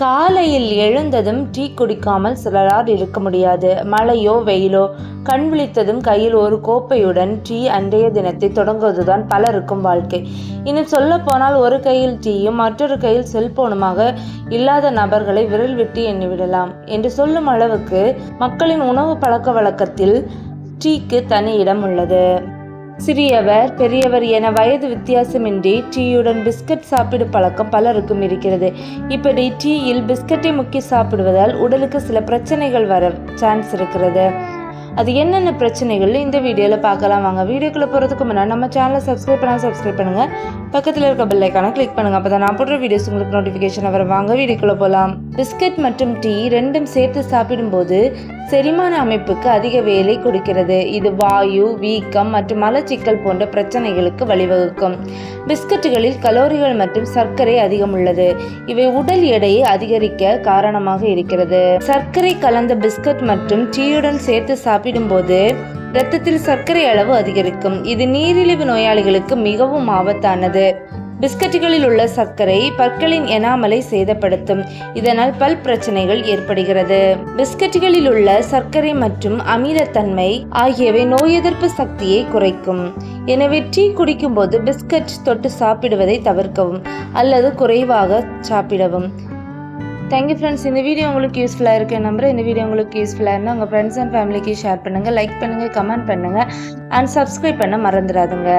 காலையில் எழுந்ததும் டீ குடிக்காமல் சிலரால் இருக்க முடியாது. மழையோ வெயிலோ கண் விழித்ததும் கையில் ஒரு கோப்பையுடன் டீ அன்றைய தினத்தை தொடங்குவதுதான் பலருக்கும் வாழ்க்கை. இன்னும் சொல்ல போனால் ஒரு கையில் டீயும் மற்றொரு கையில் செல்போனுமாக இல்லாத நபர்களை விரல் விட்டு எண்ணிவிடலாம். என்று சொல்லும் அளவுக்கு மக்களின் உணவு பழக்க வழக்கத்தில் டீக்கு தனி இடம் உள்ளது. சிறியவர் பெரியவர் என வயது வித்தியாசமின்றி டீயுடன் பிஸ்கட் சாப்பிடும் பழக்கம் பலருக்கும் இருக்கிறது. இப்படி டீயில் பிஸ்கட்டை முக்கி சாப்பிடுவதால் உடலுக்கு சில பிரச்சனைகள் வர சான்ஸ் இருக்கிறது. அது என்னென்ன பிரச்சனைகள்? இந்த வீடியோவில் பார்க்கலாம். வாங்க வீடியோக்குள்ளே போகிறதுக்கு முன்னாடி நம்ம சேனலை சப்ஸ்கிரைப் பண்ணால் சப்ஸ்கிரைப் பண்ணுங்கள் பக்கத்தில் இருக்க பெல் ஐக்கானை கிளிக் பண்ணுங்கள் அப்போ தான் நான் போடுற வீடியோஸ் உங்களுக்கு நோட்டிஃபிகேஷன் வர வாங்க வீடியோக்குள்ளே போகலாம் பிஸ்கட் மற்றும் டீ ரெண்டும் சேர்த்து சாப்பிடும்போது செரிமான அமைப்புக்கு அதிக வேலை கொடுக்கிறது. இது வாயு வீக்கம் மற்றும் மலச்சிக்கல் போன்ற பிரச்சனைகளுக்கு வழிவகுக்கும். பிஸ்கட்டுகளில் கலோரிகள் மற்றும் சர்க்கரை அதிகம் உள்ளது. இவை உடல் எடையை அதிகரிக்க காரணமாக இருக்கிறது. சர்க்கரை கலந்த பிஸ்கட் மற்றும் டீயுடன் சேர்த்து சாப்பிடும்போது இரத்தத்தில் சர்க்கரை அளவு அதிகரிக்கும். இது நீரிழிவு நோயாளிகளுக்கு மிகவும் ஆபத்தானது. பிஸ்கட்டுகளில் உள்ள சர்க்கரை பற்களின் எனாமலை சேதப்படுத்தும். இதனால் பல் பிரச்சனைகள் ஏற்படுகிறது. பிஸ்கட்டுகளில் உள்ள சர்க்கரை மற்றும் அமிலத்தன்மை ஆகியவை நோய் எதிர்ப்பு சக்தியை குறைக்கும். எனவே டீ குடிக்கும்போது பிஸ்கட் தொட்டு சாப்பிடுவதை தவிர்க்கவும் அல்லது குறைவாக சாப்பிடவும். தேங்க்யூ ஃப்ரெண்ட்ஸ் இந்த வீடியோ உங்களுக்கு யூஸ்ஃபுல்லாக இருக்க நம்புறேன். இந்த வீடியோ உங்களுக்கு யூஸ்ஃபுல்லாக இருந்தால் உங்கள் ஃப்ரெண்ட்ஸ் அண்ட் ஃபேமிலிக்கு ஷேர் பண்ணுங்கள் லைக் பண்ணுங்கள் கமெண்ட் பண்ணுங்கள் அண்ட் சப்ஸ்கிரைப் பண்ண மறந்துடாதுங்க.